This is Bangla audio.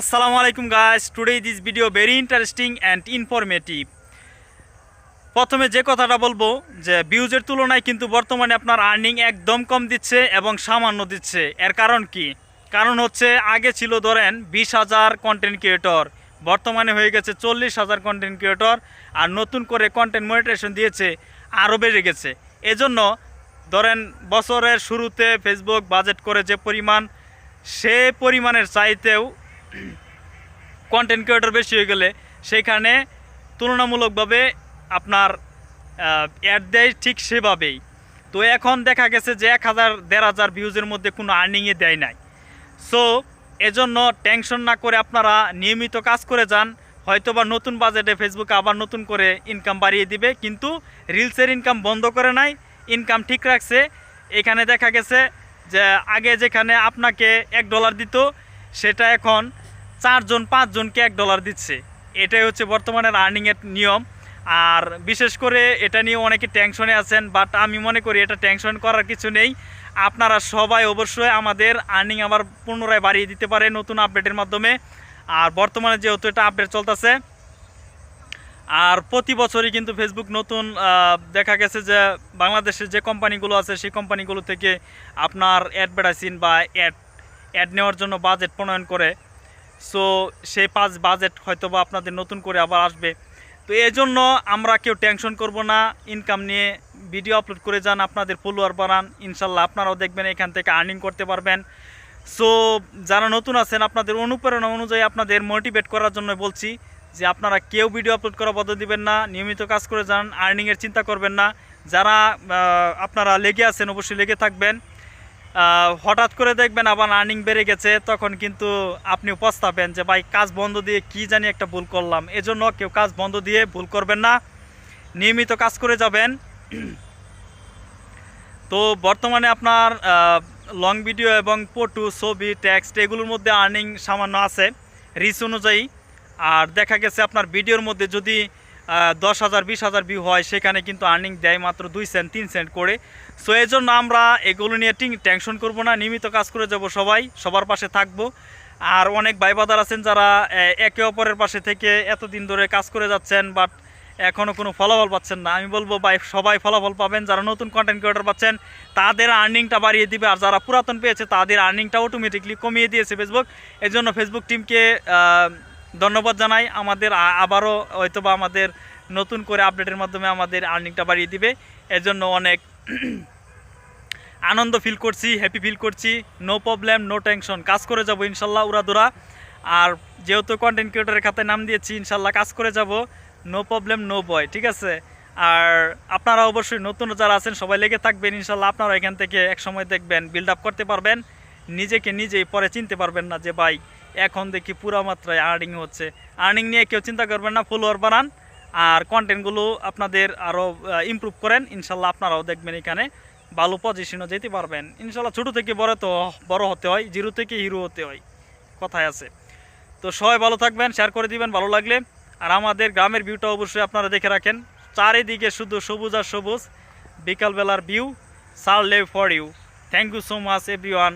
আসসালামু আলাইকুম guys today this video very interesting and informative প্রথমে যে কথাটা বলব, যে ভিউজের তুলনায় কিন্তু বর্তমানে আপনার আর্নিং একদম কম দিচ্ছে এবং সামান্য দিচ্ছে। এর কারণ কি? কারণ হচ্ছে আগে ছিল ধরেন বিশ হাজার কন্টেন্ট ক্রিয়েটর বর্তমানে হয়ে গেছে চল্লিশ হাজার কন্টেন্ট ক্রিয়েটর আর নতুন করে কন্টেন্ট মনিটাইজেশন দিয়েছে, আরও বেড়ে গেছে। এজন্য ধরেন বছরের শুরুতে ফেসবুক বাজেট করে যে পরিমাণ, সে পরিমাণের চাইতেও কন্টেন্ট ক্রিয়েটর বেশি হয়ে গেলে সেখানে তুলনামূলকভাবে আপনার অ্যাড দেয় ঠিক সেভাবেই। তো এখন দেখা গেছে যে এক হাজার, দেড় হাজার ভিউজের মধ্যে কোনো আর্নিংয়ে দেয় নাই। সো এজন্য টেনশন না করে আপনারা নিয়মিত কাজ করে যান, হয়তোবা নতুন বাজেটে ফেসবুকে আবার নতুন করে ইনকাম বাড়িয়ে দিবে, কিন্তু রিলসের ইনকাম বন্ধ করে নাই ইনকাম ঠিক রাখছে। এখানে দেখা গেছে যে আগে যেখানে আপনাকে এক ডলার দিত, সেটা এখন চারজন, পাঁচজনকে এক ডলার দিচ্ছে। এটাই হচ্ছে বর্তমানের আর্নিংয়ের নিয়ম। আর বিশেষ করে এটা নিয়ে অনেকে টেনশনে আছেন বাট আমি মনে করি এটা টেনশন করার কিছু নেই। আপনারা সবাই অবশ্যই আমাদের আর্নিং আবার পুনরায় বাড়িয়ে দিতে পারে নতুন আপডেটের মাধ্যমে। আর বর্তমানে যেহেতু এটা আপডেট চলতেছে, আর প্রতি বছরই কিন্তু ফেসবুক নতুন দেখা গেছে যে বাংলাদেশের যে কোম্পানিগুলো আছে, সেই কোম্পানিগুলো থেকে আপনার অ্যাডভার্টাইজিং বা অ্যাড অ্যাড নেওয়ার জন্য বাজেট প্রণয়ন করে। সো সেই পাঁচ বাজেট হয়তো বা আপনাদের নতুন করে আবার আসবে। তো এই জন্য আমরা কেউ টেনশন করব না ইনকাম নিয়ে ভিডিও আপলোড করে যান, আপনাদের ফলোয়ার বাড়ান, ইনশাল্লাহ আপনারাও দেখবেন এখান থেকে আর্নিং করতে পারবেন। সো যারা নতুন আছেন, আপনাদের অনুপ্রেরণা অনুযায়ী আপনাদের মোটিভেট করার জন্য বলছি যে আপনারা কেউ ভিডিও আপলোড করা বন্ধ দিবেন না, নিয়মিত কাজ করে যান আর্নিংয়ের চিন্তা করবেন না। যারা আপনারা লেগে আছেন, অবশ্যই লেগে থাকবেন। হঠাৎ করে দেখবেন আবার আর্নিং বেড়ে গেছে, তখন কিন্তু আপনি পস্তাবেন যে, ভাই, কাজ বন্ধ দিয়ে কি জানি একটা ভুল করলাম। এজন্য কেউ কাজ বন্ধ দিয়ে ভুল করবেন না, নিয়মিত কাজ করে যাবেন। তো বর্তমানে আপনার লং ভিডিও এবং ফটো ছবি টেক্সট এগুলোর মধ্যে আর্নিং সামান্য আছে রিচ অনুযায়ী। আর দেখা গেছে আপনার ভিডিওর মধ্যে যদি দশ হাজার, বিশ হাজার ভিউ হয়, সেখানে কিন্তু আর্নিং দেয় মাত্র দুই সেন্ট তিন সেন্ট করে। সো এই জন্য আমরা এগুলো নিয়ে টেনশন করব না, নিয়মিত কাজ করে যাব সবাই, সবার পাশে থাকব। আর অনেক ভাইবাদার আছেন যারা একে অপরের পাশে থেকে এতদিন ধরে কাজ করে যাচ্ছেন বাট এখনও কোনো ফলাফল পাচ্ছেন না। আমি বলব, ভাই, সবাই ফলাফল পাবেন। যারা নতুন কন্টেন্ট ক্রিয়েটর পাচ্ছেন, তাদের আর্নিংটা বাড়িয়ে দিবে। আর যারা পুরাতন পেয়েছে, তাদের আর্নিংটা অটোমেটিকলি কমিয়ে দিয়েছে ফেসবুক এই জন্য ফেসবুক টিমকে ধন্যবাদ জানাই। আমাদের আবারও হয়তোবা আমাদের নতুন করে আপডেটের মাধ্যমে আমাদের আর্নিংটা বাড়িয়ে দিবে। এজন্য অনেক আনন্দ ফিল করছি হ্যাপি ফিল করছি। নো প্রবলেম নো টেনশন কাজ করে যাব ইনশাল্লাহ উড়াদুরা। আর যেহেতু কন্টেন্ট ক্রিয়েটরের খাতায় নাম দিয়েছি, ইনশাল্লাহ কাজ করে যাব। নো প্রবলেম নো বয় ঠিক আছে? আর আপনারা অবশ্যই নতুন যারা আছেন, সবাই লেগে থাকবেন। ইনশাল্লাহ আপনারা এখান থেকে এক সময় দেখবেন বিল্ড আপ করতে পারবেন। নিজেকে নিজেই পরে চিনতে পারবেন না যে ভাই, এখন দেখি পুরা মাত্রায় আর্নিং হচ্ছে। আর্নিং নিয়ে কেউ চিন্তা করবেন না ফলোয়ার বাড়ান। আর কন্টেন্টগুলো আপনাদের আরও ইমপ্রুভ করেন। ইনশাল্লাহ আপনারাও দেখবেন এখানে ভালো পজিশনও যেতে পারবেন। ইনশাল্লাহ ছোটো থেকে বড় তো, বড় হতে হয়, জিরো থেকে হিরো হতে হয় কথায় আছে। তো সবাই ভালো থাকবেন শেয়ার করে দিবেন, ভালো লাগলে। আর আমাদের গ্রামের ভিউটা অবশ্যই আপনারা দেখে রাখেন। চারিদিকে শুধু সবুজ আর সবুজ, বিকালবেলার view sir love for you thank you so much everyone